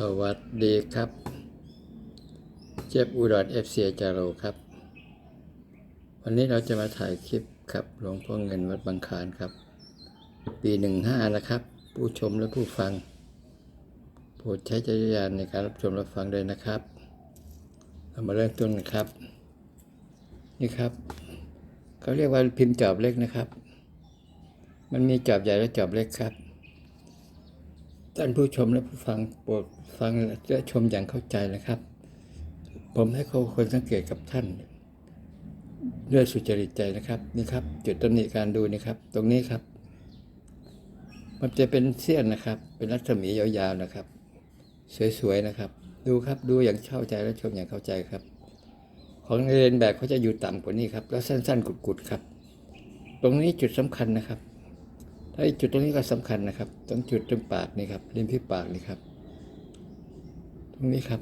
สวัสดีครับ เจ็บอุดรเอฟซีจาโรครับ วันนี้เราจะมาถ่ายคลิปครับหลวงพ่อเงินวัดบางคานครับ ปีหนึ่งห้านะครับ ผู้ชมและผู้ฟังโปรดใช้จัยานในการรับชมรับฟังด้วยนะครับ เรามาเริ่มต้นกันครับ นี่ครับ เขาเรียกว่าพิมพ์จอบเล็กนะครับ มันมีจอบใหญ่และจอบเล็กครับ ท่านผู้ชมและผู้ฟังโปรดฟังและชมอย่างเข้าใจนะครับ ผมให้เขาคนสังเกตกับท่าน ด้วยสุจริตใจนะครับนี่ครับ จุดตำหนิการดูนี่ครับ ตรงนี้ครับ มันจะเป็นเสี้ยนนะครับ เป็นรัศมียาวๆนะครับ สวยๆนะครับ ดูครับดูอย่างเข้าใจและชมอย่างเข้าใจครับ ของเรียนแบบเขาจะอยู่ต่ำกว่านี้ครับ แล้วสั้นๆกุดๆครับ ตรงนี้จุดสำคัญนะครับ ถ้าอีกจุดตรงนี้ก็สำคัญนะครับตรงจุดตรงปากนี่ครับริมที่ปากนี่ครับ ตรงนี้ครับ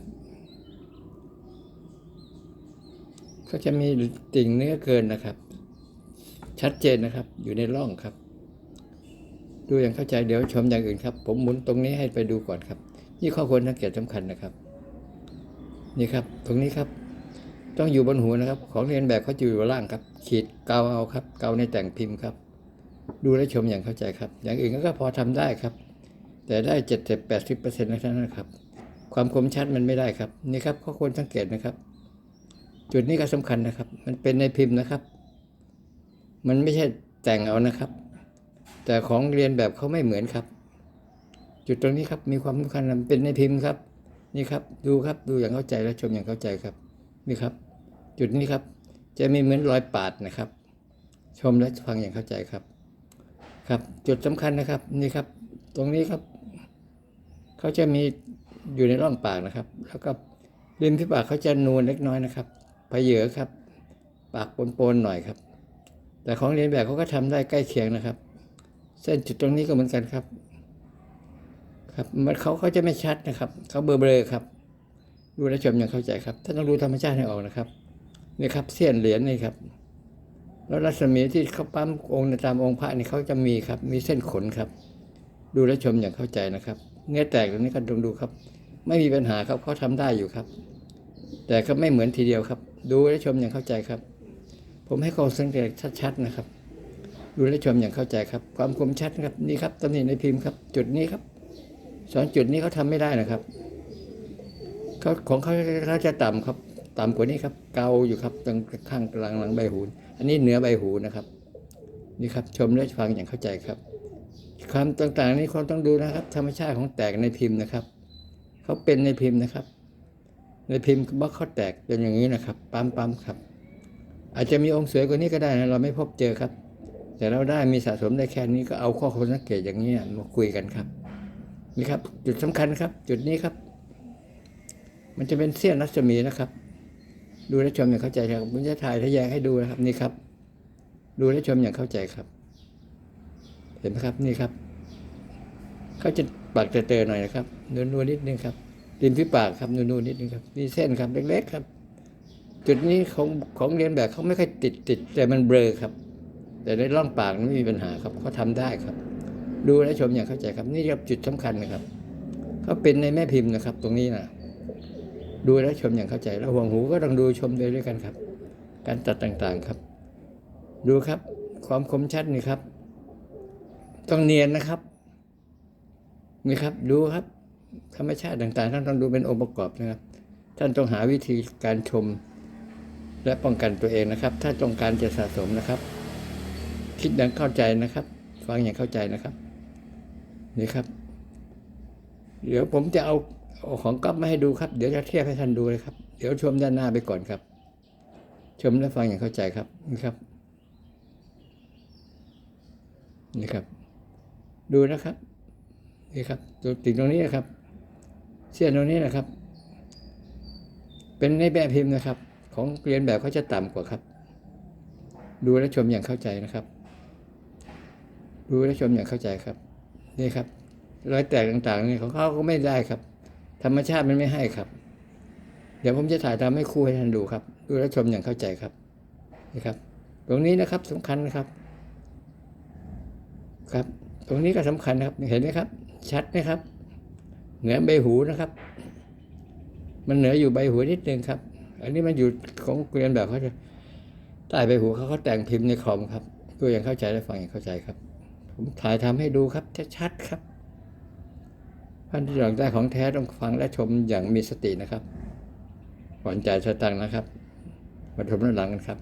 ก็จะมีติ่งเนื้อเกินนะครับ ชัดเจนนะครับ อยู่ในร่องครับ ดูอย่างเข้าใจเดี๋ยวชมอย่างอื่นครับ ผมหมุนตรงนี้ให้ไปดูก่อนครับ นี่ข้อควรสังเกตสำคัญนะครับ นี่ครับ ตรงนี้ครับ ต้องอยู่บนหัวนะครับ ของเรียนแบบเขาจะอยู่ล่างครับ ขีดเกาเอาครับ เกาในแต่งพิมพ์ครับ ดูและชมอย่างเข้าใจครับ อย่างอื่นก็พอทำได้ครับ แต่ได้เจ็ดสิบแปดสิบเปอร์เซ็นต์เท่านั้นครับ ความคมชัดมันไม่ได้ครับ นี่ครับข้อควรสังเกตนะครับ จุดนี้ก็สำคัญนะครับ มันเป็นในพิมพ์นะครับ มันไม่ใช่แต่งเอานะครับ แต่ของเรียนแบบเขาไม่เหมือนครับ จุดตรงนี้ครับมีความสำคัญมันเป็นในพิมพ์ครับ นี่ครับ ดูครับดูอย่างเข้าใจและชมอย่างเข้าใจครับ นี่ครับ จุดนี้ครับ จะมีเหมือนรอยปาดนะครับ ชมและฟังอย่างเข้าใจครับ ครับจุดสำคัญนะครับนี่ครับ ตรงนี้ครับ เขาจะมีอยู่ในร่องปากนะครับ แล้วก็ริมที่ปากเขาจะนูนเล็กน้อยนะครับพเยอครับ ปากปนๆหน่อยครับ แต่ของเรียนแบบเขาก็ทำได้ใกล้เคียงนะครับ เส้นจุดตรงนี้ก็เหมือนกันครับ ครับมันเขาเขาจะไม่ชัดนะครับ เขาเบลอๆครับ ดูแลชมอย่างเข้าใจครับท่าต้องดูธรรมชาติให้ออกนะครับนี่ครับเส้นเหรียญนี่ครับ แล้วรัศมีที่เขาปั๊มองค์ตามองค์พระนี่เขาจะมีครับ มีเส้นขนครับ ดูและชมอย่างเข้าใจนะครับเนื้อแตกตรงนี้ก็ดูดูครับ ไม่มีปัญหาครับเขาทำได้อยู่ครับ แต่ก็ไม่เหมือนทีเดียวครับ ดูและชมอย่างเข้าใจครับ ผมให้เขามสังเกตชัดๆนะครับ ดูและชมอย่างเข้าใจครับ ความคมชัดครับนี่ครับตำหนิในพิมพ์ครับ จุดนี้ครับสองจุดนี้เขาทำไม่ได้นะครับเขาของเขาเขาจะต่ำครับ ต่ำกว่านี้ครับ เกาอยู่ครับตรงข้างกลางหลังใบหู อันนี้เหนือใบหูนะครับ นี่ครับชมและฟังอย่างเข้าใจครับคำต่างๆนี้คนต้องดูนะครับ ธรรมชาติของแตกในพิมพ์นะครับเขาเป็นในพิมพ์นะครับ ในพิมพ์บล็อกเขาแตกเป็นอย่างนี้นะครับปั๊มปั๊มครับ อาจจะมีองค์สวยกว่านี้ก็ได้นะเราไม่พบเจอครับ แต่เราได้มีสะสมได้แค่นี้ก็เอาข้อคนสังเกตอย่างนี้มาคุยกันครับนี่ครับ จุดสำคัญครับ จุดนี้ครับ มันจะเป็นเสี้ยนรัศมีนะครับ ดูและชมอย่างเข้าใจครับผมจะถ่ายทะแยงให้ดูนะครับนี่ครับ ดูและชมอย่างเข้าใจครับ เห็นไหมครับนี่ครับเขาจะปากเตอๆหน่อยนะครับนวลๆนิดนึงครับริมที่ปากครับนวลๆนิดนึงครับมีเส้นครับเล็กๆครับ จุดนี้ของของเรียนแบบเขาไม่ค่อยติดติดแต่มันเบลอครับ แต่ในร่องปากนั้นไม่มีปัญหาครับเขาทำได้ครับ ดูและชมอย่างเข้าใจครับ นี่ครับจุดสำคัญนะครับเขาเป็นในแม่พิมพ์นะครับ ตรงนี้นะ ดูและชมอย่างเข้าใจ แล้วห่วงหูก็ต้องดูชมไปด้วยกันครับ การตัดต่างๆครับ ดูครับ ความคมชัดนี่ครับ ต้องเนียนนะครับนี่ครับ ดูครับ ธรรมชาติต่างๆท่านต้องดูเป็นองค์ประกอบนะครับ ท่านต้องหาวิธีการชมและป้องกันตัวเองนะครับ ถ้าต้องการจะสะสมนะครับ คิดอย่างเข้าใจนะครับ ฟังอย่างเข้าใจนะครับนี่ครับ เดี๋ยวผมจะเอา ของก๊อฟมาให้ดูครับ เดี๋ยวจะเทียบให้ท่านดูเลยครับ เดี๋ยวชมด้านหน้าไปก่อนครับ ชมและฟังอย่างเข้าใจครับนี่ครับ นี่ครับ ดูนะครับนี่ครับตัวติดตรงนี้นะครับ เส้นตรงนี้นะครับ เป็นในแบบพิมพ์นะครับ ของเรียนแบบเขาจะต่ำกว่าครับ ดูและชมอย่างเข้าใจนะครับ ดูและชมอย่างเข้าใจครับ นี่ครับรอยแตกต่างๆนี่ของเขาก็ไม่ได้ครับ ธรรมชาติมันไม่ให้ครับ เดี๋ยวผมจะถ่ายทำให้ครูให้ท่านดูครับ ดูและชมอย่างเข้าใจครับนี่ครับ ตรงนี้นะครับสำคัญนะครับ ครับ ตรงนี้ก็สำคัญนะครับเห็นไหมครับ ชัดไหมครับ เหนือใบหูนะครับ มันเหนืออยู่ใบหูนิดนึงครับ อันนี้มันอยู่ของเกรียนแบบเขาจะใต้ใบหูเขาเขาแต่งพิมพ์ในคอมครับตัวอย่างเข้าใจและฟังอย่างเข้าใจครับ ผมถ่ายทำให้ดูครับชัดๆครับ ท่านที่อยากได้ของแท้ต้องฟังและชมอย่างมีสตินะครับก่อนใจ่ายสตังนะครับ มาชมด้านหลังกันครับ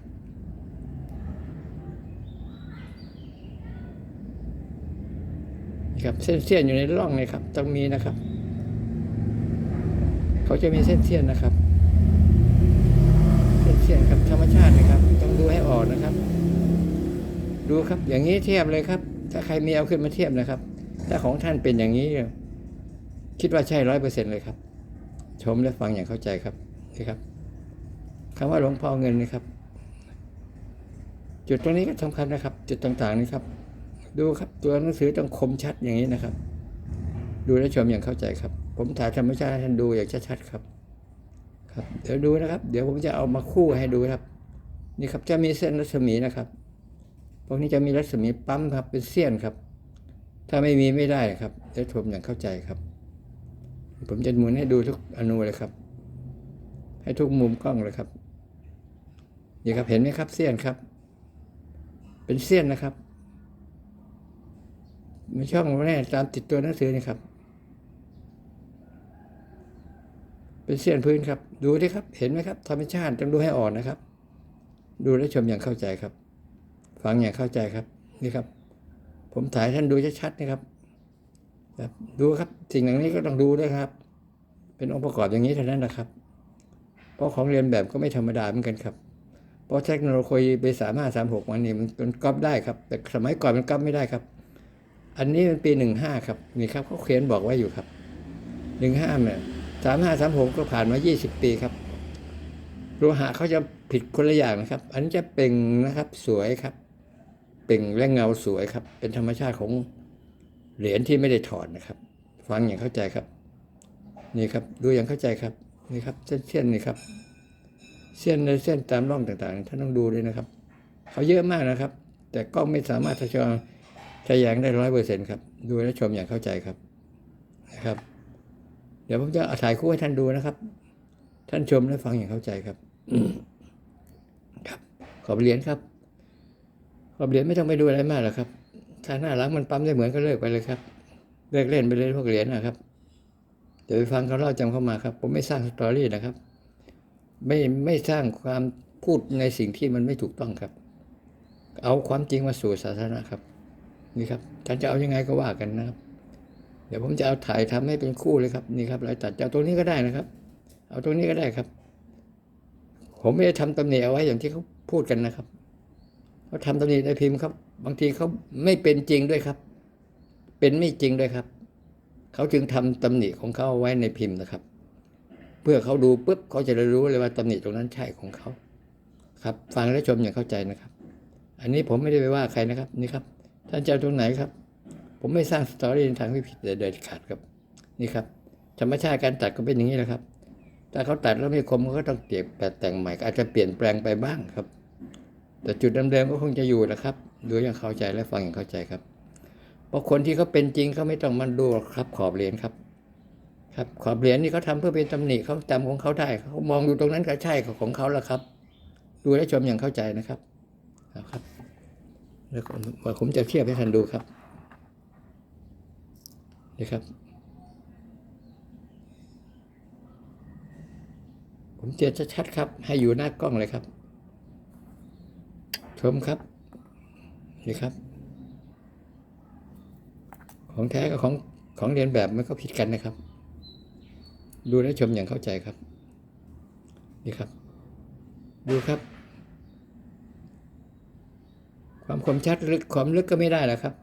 นี่ครับเส้นเสี้ยนอยู่ในร่องเลยครับ ต้องมีนะครับ เขาจะมีเส้นเสี้ยนนะครับ เส้นเสี้ยนครับธรรมชาตินะครับ ต้องดูให้ออกนะครับ ดูครับ อย่างนี้เทียบเลยครับ ถ้าใครมีเอาขึ้นมาเทียบนะครับ ถ้าของท่านเป็นอย่างนี้ คิดว่าใช่ร้อยเปอร์เซ็นเลยครับ ชมและฟังอย่างเข้าใจครับนี่ครับคำว่าหลวงพ่อเงินนี่ครับ จุดตรงนี้ก็สำคัญนะครับ จุดต่างๆนี่ครับ ดูครับตัวหนังสือต้องคมชัดอย่างนี้นะครับ ดูและชมอย่างเข้าใจครับ ผมถ่ายธรรมชาติให้ท่านดูอย่างชัดๆครับ ครับ เดี๋ยวดูนะครับ เดี๋ยวผมจะเอามาคู่ให้ดูครับ นี่ครับจะมีเส้นรัศมีนะครับพวกนี้จะมีรัศมีปั๊มครับเป็นเสี้ยนครับ ถ้าไม่มีไม่ได้ครับเดี๋ยวชมอย่างเข้าใจครับ ผมจะหมุนให้ดูทุกอนูเลยครับ ให้ทุกมุมกล้องเลยครับนี่ครับเห็นไหมครับเสี้ยนครับ เป็นเสี้ยนนะครับมีช่องแน่ตามติดตัวหนังสือนี่ครับ เป็นเสี้ยนพื้นครับ ดูดิครับ เห็นไหมครับธรรมชาติต้องดูให้อ่อนนะครับ ดูและชมอย่างเข้าใจครับ ฟังอย่างเข้าใจครับนี่ครับ ผมถ่ายท่านดูชัดๆนะครับ ครับดูครับสิ่งเหล่านี้ก็ต้องดูด้วยครับ เป็นองค์ประกอบอย่างนี้เท่านั้นนะครับ เพราะของเรียนแบบก็ไม่ธรรมดาเหมือนกันครับ เพราะเทคโนโลยีไปสามห้าสามหกมันนี่มันก๊อปได้ครับ แต่สมัยก่อนมันก๊อปไม่ได้ครับ อันนี้เป็นปีหนึ่งห้าครับนี่ครับเขาเขียนบอกไว้อยู่ครับหนึ่งห้าเนี่ยสามห้าสามหกก็ผ่านมายี่สิบปีครับโลหะเขาจะผิดคนละอย่างนะครับ อันนี้จะเป่งนะครับสวยครับ เป่งและเงาสวยครับ เป็นธรรมชาติของ เหรียญที่ไม่ได้ถอดนะครับ ฟังอย่างเข้าใจครับ นี่ครับ ดูอย่างเข้าใจครับ นี่ครับ เส้นเส้นนี่ครับ เส้นในเส้นตามร่องต่างๆท่านต้องดูด้วยนะครับ เขาเยอะมากนะครับ แต่กล้องไม่สามารถทะชอทะแยงได้ร้อยเปอร์เซ็นต์ครับ ดูและชมอย่างเข้าใจครับนะครับ เดี๋ยวผมจะถ่ายคู่ให้ท่านดูนะครับ ท่านชมและฟังอย่างเข้าใจครับครับ ขอบเหรียญครับ ขอบเหรียญไม่ต้องไปดูอะไรมากหรอกครับ ถ้าหน้าหลังมันปั๊มได้เหมือนก็เลิกไปเลยครับ เลิกเล่นไปเลยพวกเหรียญนะครับ เดี๋ยวไปฟังเขาเล่าจำเข้ามาครับ ผมไม่สร้างสตอรี่นะครับ ไม่ไม่สร้างความพูดในสิ่งที่มันไม่ถูกต้องครับ เอาความจริงมาสู่สาธารณะครับ นี่ครับท่านจะเอายังไงก็ว่ากันนะครับ เดี๋ยวผมจะเอาถ่ายทำให้เป็นคู่เลยครับนี่ครับรายตัดจะเอาตรงนี้ก็ได้นะครับ เอาตรงนี้ก็ได้ครับ ผมไม่ได้ทำตำหนิเอาไว้อย่างที่เขาพูดกันนะครับ เขาทำตำหนิในพิมพ์ครับ บางทีเขาไม่เป็นจริงด้วยครับ เป็นไม่จริงด้วยครับ เขาจึงทำตำหนิของเขาเอาไว้ในพิมพ์นะครับ เพื่อเขาดูปุ๊บเขาจะได้รู้เลยว่าตำหนิตรงนั้นใช่ของเขาครับ ฟังและชมอย่างเข้าใจนะครับ อันนี้ผมไม่ได้ไปว่าใครนะครับนี่ครับ ท่านเจะเอาตรงไหนครับ ผมไม่สร้างสตอรี่ในทางที่ผิดเด็ดขาดครับนี่ครับธรรมชาติการตัดก็เป็นอย่างนี้แหละครับ ถ้าเขาตัดแล้วไม่คมเขาก็ต้องเปลี่ยนแปลงแต่งใหม่อาจจะเปลี่ยนแปลงไปบ้างครับ แต่จุดเดิมๆก็คงจะอยู่นะครับดูอย่างเข้าใจและฟังอย่างเข้าใจครับ เพราะคนที่เขาเป็นจริงเขาไม่ต้องมาดูครับขอบเหรียญครับครับขอบเหรียญนี่เขาทำเพื่อเป็นตำหนิเขาจำของเขาได้เขามองดูตรงนั้นก็ใช่ของเขาแล้วครับ ดูและชมอย่างเข้าใจนะครับครับแล้วผมจะเทียบให้ท่านดูครับนี่ครับ ผมเจอชัดๆครับ ให้อยู่หน้ากล้องเลยครับ ชมครับนี่ครับ ของแท้กับของของเรียนแบบมันก็ผิดกันนะครับ ดูและชมอย่างเข้าใจครับ นี่ครับ ดูครับ ความคมชัดลึกความลึกก็ไม่ได้แล้วครับ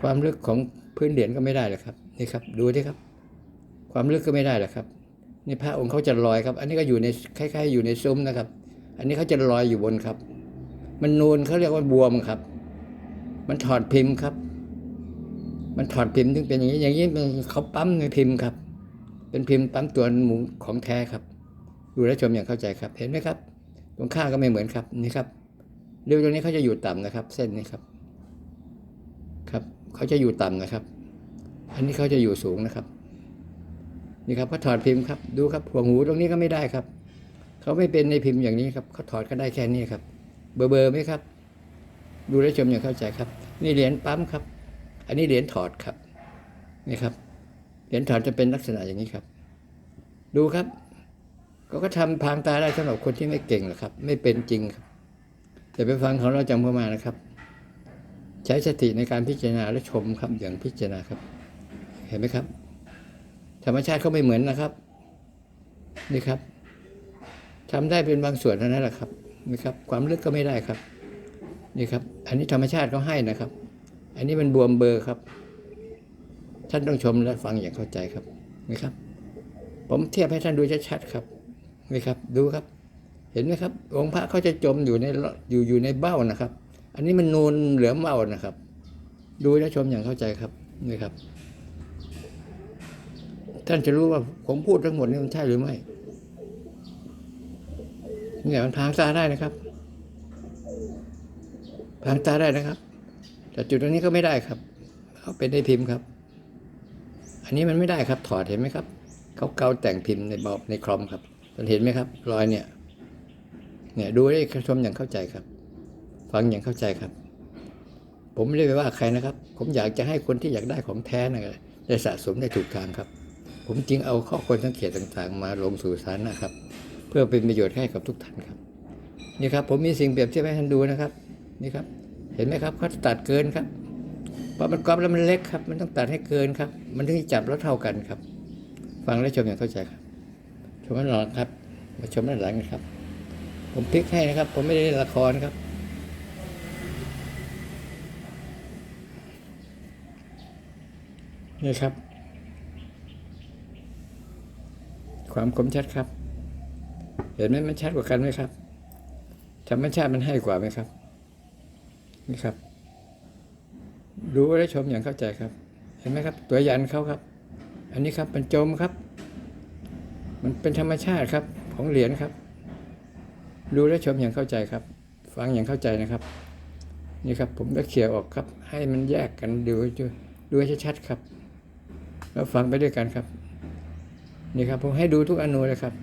ความลึกของพื้นเหรียญก็ไม่ได้แล้วครับนี่ครับ ดูดิครับ ความลึกก็ไม่ได้แล้วครับนี่พระองค์เขาจะลอยครับ อันนี้ก็อยู่ในคล้ายๆ อยู่ในซุ้มนะครับ อันนี้เขาจะลอยอยู่บนครับ มันนูนเขาเรียกว่าบวมครับ มันถอดพิมพ์ครับ มันถอดพิมพ์ถึงเป็นอย่างนี้ อย่างนี้มันเขาปั๊มในพิมพ์ครับ เป็นพิมพ์ปั๊มตัวหมูของแท้ครับ ดูและชมอย่างเข้าใจครับ เห็นไหมครับ ตรงข้างก็ไม่เหมือนครับ นี่ครับเริ้วตรงนี้เขาจะอยู่ต่ำนะครับ เส้นนี้ครับ ครับเขาจะอยู่ต่ำนะครับ อันนี้เขาจะอยู่สูงนะครับ นี่ครับเขาถอดพิมพ์ครับ ดูครับห่วงหูตรงนี้ก็ไม่ได้ครับ เขาไม่เป็นในพิมพ์อย่างนี้ครับเขาถอดก็ได้แค่นี้ครับ เบอร์เบอร์ไหมครับ ดูแลวชมอย่างเข้าใจครับ นี่เหรียญปั๊มครับ อันนี้เหรียญถอดครับนี่ครับเหรียญถอดจะเป็นลักษณะอย่างนี้ครับ ดูครับเขาก็ทำพรางตาได้สำหรับคนที่ไม่เก่งหรอกครับ ไม่เป็นจริงครับอย่ไปฟังของเราจำเข้ามานะครับ ใช้สติในการพิจารณาและชมครับอย่างพิจารณาครับ เห็นไหมครับ ธรรมชาติเขาไม่เหมือนนะครับนี่ครับ ทำได้เป็นบางส่วนเท่านั้นแหละครับนี่ครับ ความลึกก็ไม่ได้ครับ นี่ครับ อันนี้ธรรมชาติเขาให้นะครับ อันนี้มันบวมเบอร์ครับ ท่านต้องชมและฟังอย่างเข้าใจครับนี่ครับ ผมเทียบให้ท่านดูชัดๆครับนี่ครับ ดูครับ เห็นไหมครับ องค์พระเขาจะจมอยู่ในอยู่อยู่ในเบ้านะครับ อันนี้มันนูนเหลือมเบ้านะครับ ดูและชมอย่างเข้าใจครับนี่ครับ ท่านจะรู้ว่าผมพูดทั้งหมดนี่มันใช่หรือไม่ เนี่ยมันพรางตาได้นะครับพรางตาได้นะครับ แต่จุดตรงนี้ก็ไม่ได้ครับเขาเป็นในพิมพ์ครับ อันนี้มันไม่ได้ครับ ถอดเห็นไหมครับ เขาเกาแต่งพิมพ์ในบอบในครอมครับท่านเห็นไหมครับ รอยเนี่ย เนี่ยดูได้ชมอย่างเข้าใจครับ ฟังอย่างเข้าใจครับ ผมไม่ได้ไปว่าใครนะครับ ผมอยากจะให้คนที่อยากได้ของแท้นะได้สะสมได้ถูกทางครับ ผมจึงเอาข้อควรสังเกตต่างๆ มาลงสู่สารนะครับ เพื่อเป็นประโยชน์ให้กับทุกท่านครับ นี่ครับ ผมมีสิ่งเปรียบเทียบให้ท่านดูนะครับ นี่ครับ เห็นไหมครับเขาตัดเกินครับเพราะมันกรอบแล้วมันเล็กครับ มันต้องตัดให้เกินครับ มันถึงจะจับแล้วเท่ากันครับ ฟังและชมอย่างเข้าใจครับชมด้านหลังครับมาชมด้านหลังกันครับ ผมพลิกให้นะครับ ผมไม่ได้เล่นละครครับนี่ครับ ความคมชัดครับ เห็นไหมมันชัดกว่ากันไหมครับ ธรรมชาติมันให้กว่าไหมครับนี่ครับ ดูและชมอย่างเข้าใจครับ เห็นไหมครับ ตัวยันเขาครับ อันนี้ครับมันจมครับ มันเป็นธรรมชาติครับ ของเหรียญครับ ดูและชมอย่างเข้าใจครับ ฟังอย่างเข้าใจนะครับ นี่ครับ ผมจะเขี่ยออกครับ ให้มันแยกกันดูดูให้ชัดๆครับ แล้วฟังไปด้วยกันครับ นี่ครับ ผมให้ดูทุกอนูเลยครับ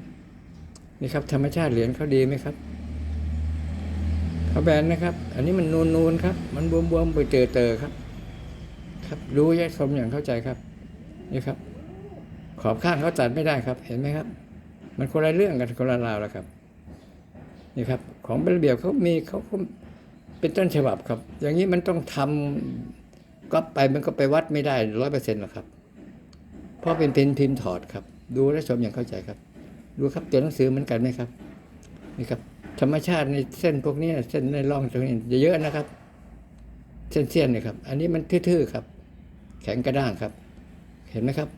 นี่ครับ ธรรมชาติเหรียญเขาดีไหมครับเขาแบนนะครับ อันนี้มันนูนนูนๆครับ มันบวมบวมๆไปเจอเตอครับ ครับรู้แยกชมอย่างเข้าใจครับ นี่ครับ ขอบข้างเขาตัดไม่ได้ครับ เห็นไหมครับ มันคนละเรื่องกันคนละราวแล้วครับ นี่ครับ ของเป็นระเบียบเขามีเขาก็เป็นต้นฉบับครับ อย่างนี้มันต้องทำก็ไปมันก็ไปวัดไม่ได้ร้อยเปอร์เซ็นต์หรอกครับ เพราะเป็นพิมพ์พิมพ์ถอดครับ ดูและชมอย่างเข้าใจครับ ดูครับตัวหนังสือเหมือนกันไหมครับนี่ครับ ธรรมชาติในเส้นพวกนี้เส้นในร่องตรงนี้เยอะนะครับ เส้นเสี้ยนๆนี่ครับ อันนี้มันทื่อๆครับ แข็งกระด้างครับ เห็นไหมครับ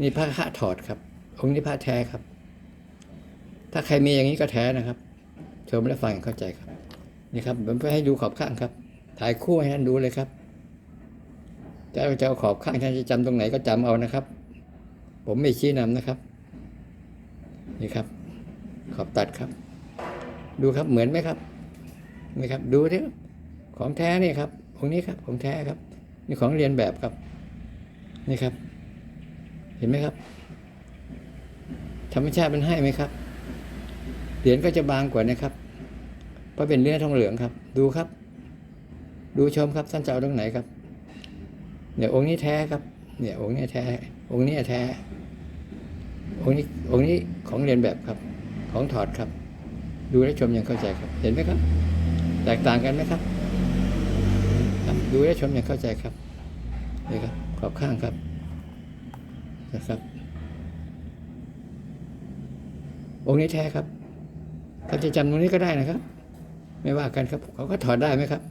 นี่พระพระถอดครับ องค์นี้พระแท้ครับ ถ้าใครมีอย่างนี้ก็แท้นะครับชมและฟังเข้าใจครับ นี่ครับผมไปให้ดูขอบข้างครับ ถ่ายคู่ให้ท่านดูเลยครับจะเอาจะเอาขอบข้างท่านจะจำตรงไหนก็จำเอานะครับ ผมไม่ชี้นำนะครับ นี่ครับ ขอบตัดครับ ดูครับเหมือนไหมครับนี่ครับ ดูที่ของแท้นี่ครับองค์นี้ครับของแท้ครับ นี่ของเรียนแบบครับ นี่ครับ เห็นไหมครับ ธรรมชาติมันให้ไหมครับเหรียญก็จะบางกว่านะครับ เพราะเป็นเนื้อทองเหลืองครับ ดูครับ ดูชมครับท่านจะเอาตรงไหนครับเนี่ยองค์นี้แท้ครับ เนี่ยองค์นี้แท้ องค์นี้แท้ องค์นี้องค์นี้ของเรียนแบบครับ ของถอดครับ ดูและชมอย่างเข้าใจครับ เห็นไหมครับ แตกต่างกันไหมครับ ดูและชมอย่างเข้าใจครับนี่ครับขอบข้างครับนะครับ องค์นี้แท้ครับท่านจะจำตรงนี้ก็ได้นะครับ ไม่ว่ากันครับ เขาก็ถอดได้ไหมครับ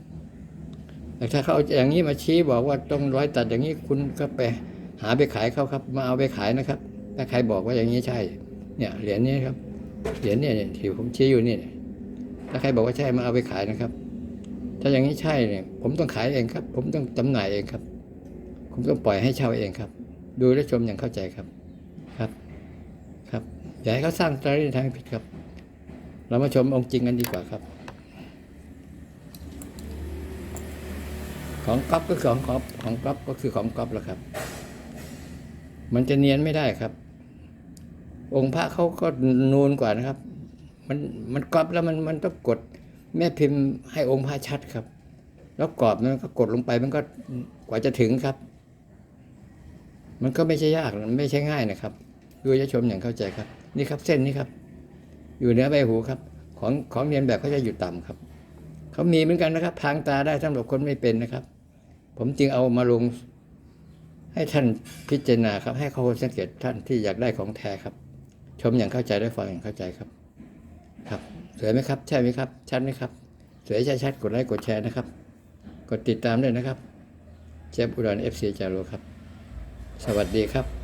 แต่ถ้าเขาเอาอย่างนี้มาชี้บอกว่าต้องร้อยตัดอย่างนี้คุณก็ไปหาไปขายเขาครับ มาเอาไปขายนะครับ ถ้าใครบอกว่าอย่างนี้ใช่ เนี่ยเหรียญนี้ครับเหรียญเนี่ยที่ผมชี้อยู่นี่ถ้าใครบอกว่าใช่มาเอาไปขายนะครับ ถ้าอย่างนี้ใช่เนี่ย ผมต้องขายเองครับ ผมต้องจำหน่ายเองครับ ผมต้องปล่อยให้เช่าเองครับ ดูและชมอย่างเข้าใจครับครับ ครับอย่าให้เขาสร้างตรีทางผิดครับ เรามาชมองค์จริงกันดีกว่าครับ ของก๊อฟก็คือของก๊อฟของก๊อฟก็คือของก๊อฟแหละครับ มันจะเนียนไม่ได้ครับ องค์พระเขาก็นูนกว่านะครับ มันมันกรอบแล้วมันมันต้องกดแม่พิมพ์ให้องค์พระชัดครับ แล้วกรอบมันก็กดลงไปมันก็กว่าจะถึงครับ มันก็ไม่ใช่ยากไม่ใช่ง่ายนะครับ ดูจะชมอย่างเข้าใจครับ นี่ครับเส้นนี้ครับ อยู่เหนือใบหูครับ ของของเรียนแบบเขาจะอยู่ต่ำครับเขามีเหมือนกันนะครับพางตาได้สำหรับคนไม่เป็นนะครับ ผมจึงเอามาลงให้ท่านพิจารณาครับ ให้เขาสังเกตท่านที่อยากได้ของแท้ครับ ชมอย่างเข้าใจได้ฟังอย่างเข้าใจครับ ครับ สวยไหมครับ ใช่ไหมครับ ชัดไหมครับ สวยใช่ชัดกดไลค์กดแชร์นะครับ กดติดตามด้วยนะครับเจฟอุดรเอฟซีจารุครับ สวัสดีครับ